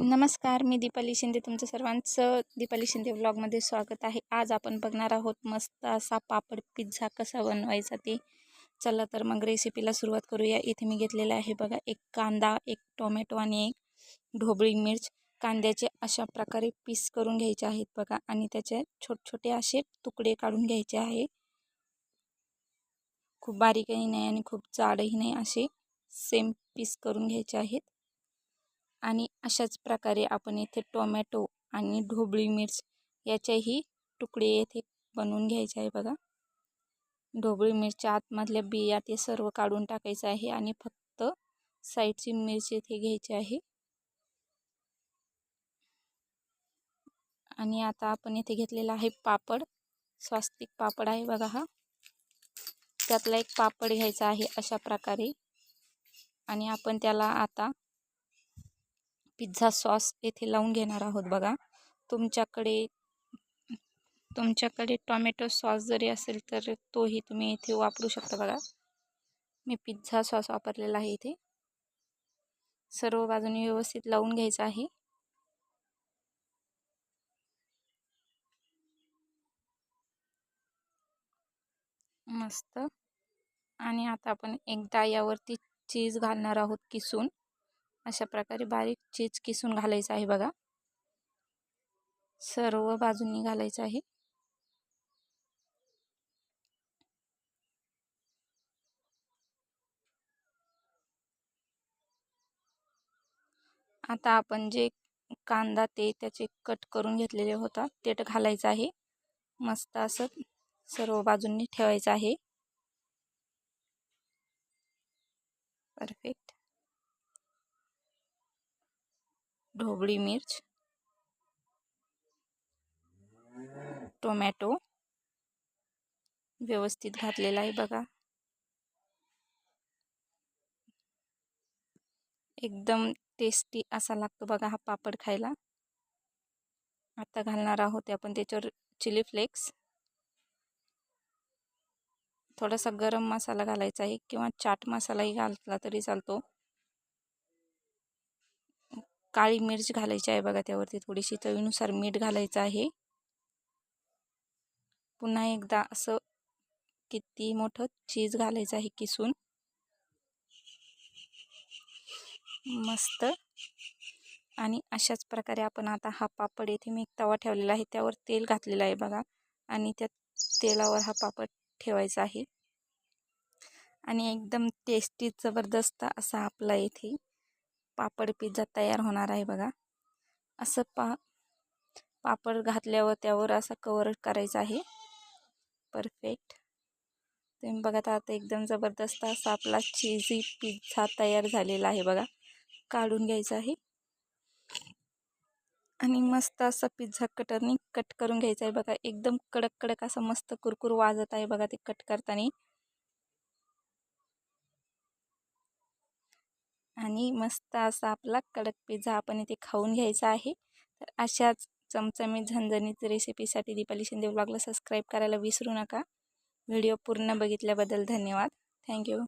नमस्कार मी दीपाली शिंदे. तुमचं सर्वांचं दीपाली शिंदे व्लॉगमध्ये स्वागत आहे. आज आपण बघणार आहोत मस्त असा पापड पिझ्झा कसा बनवायचा ते. चला तर मग रेसिपीला सुरुवात करूया. इथे मी घेतलेला आहे बघा एक कांदा एक टोमॅटो आणि एक ढोबळी मिर्च. कांद्याचे अशा प्रकारे पीस करून घ्यायचे आहेत बघा आणि त्याचे छोटे छोटे असे तुकडे काढून घ्यायचे आहे. खूप बारीकही नाही आणि खूप जाडही नाही असे सेम पीस करून घ्यायचे आहेत. आणि अशाच प्रकारे आपण येथे टोमॅटो आणि ढोबळी मिर्च याचेही तुकडे येथे बनवून घ्यायचे आहे बघा. ढोबळी मिरच्या आतमधल्या बिया ते सर्व काढून टाकायचं आहे आणि फक्त साईडची मिरची येथे घ्यायची आहे. आणि आता आपण इथे घेतलेला आहे पापड. स्वास्तिक पापड आहे बघा हा. त्यातला एक पापड घ्यायचा आहे अशा प्रकारे. आणि आपण त्याला आता पिझ्झा सॉस येथे लावून घेणार आहोत बघा. तुमच्याकडे तुमच्याकडे टॉमॅटो सॉस जरी असेल तर तोही तुम्ही इथे वापरू शकता बघा. मी पिझ्झा सॉस वापरलेला आहे इथे. सर्व बाजूने व्यवस्थित लावून घ्यायचं आहे. मस्त. आणि आता आपण एकदा यावरती चीज घालणार आहोत किसून. अशा प्रकारे बारीक चीज किसून घालायचं आहे बघा. सर्व बाजूंनी घालायचं आहे. आता आपण जे कांदा ते त्याचे कट करून घेतलेले होता ते घालायचं आहे. मस्त असं सर्व बाजूंनी ठेवायचं आहे. परफेक्ट ढोबळी मिर्च टोमॅटो व्यवस्थित घातलेला आहे बघा. एकदम टेस्टी असा लागतो बघा हा पापड खायला. आता घालणार आहोत आपण त्याच्यावर चिली फ्लेक्स थोडासा गरम मसाला घालायचा आहे किंवा चाट मसालाही घातला तरी चालतो. काळी मिर्च घालायची आहे बघा त्यावरती थोडीशी चवीनुसार मीठ घालायचं आहे. पुन्हा एकदा असं किती मोठं चीज घालायचं आहे किसून. मस्त. आणि अशाच प्रकारे आपण आता हा पापड येथे मी एक तवा ठेवलेला आहे. त्यावर तेल घातलेलं आहे बघा. आणि त्या तेलावर हा पापड ठेवायचा आहे. आणि एकदम टेस्टी जबरदस्त असा आपला येथे पापड पिझ्झा तयार होणार आहे बघा. असं पा पापड घातल्यावर त्यावर असा कवर करायचा आहे. परफेक्ट तुम्ही बघा आता एकदम जबरदस्त असा आपला चीजी पिझ्झा तयार झालेला आहे बघा. काढून घ्यायचा आहे. आणि मस्त असा पिझ्झा कटरनी कट करून घ्यायचा आहे बघा. एकदम कडक कडक असा मस्त कुरकुर वाजत आहे बघा ते कट करताना. आणि मस्त असा आपला कडक पिझ्झा आपण इथे खाऊन घ्यायचा आहे. तर अशाच चमचमीत झणझणीत रेसिपीसाठी दीपाली शिंदे ब्लॉगला सबस्क्राईब करायला विसरू नका. व्हिडिओ पूर्ण बघितल्याबद्दल धन्यवाद. थँक्यू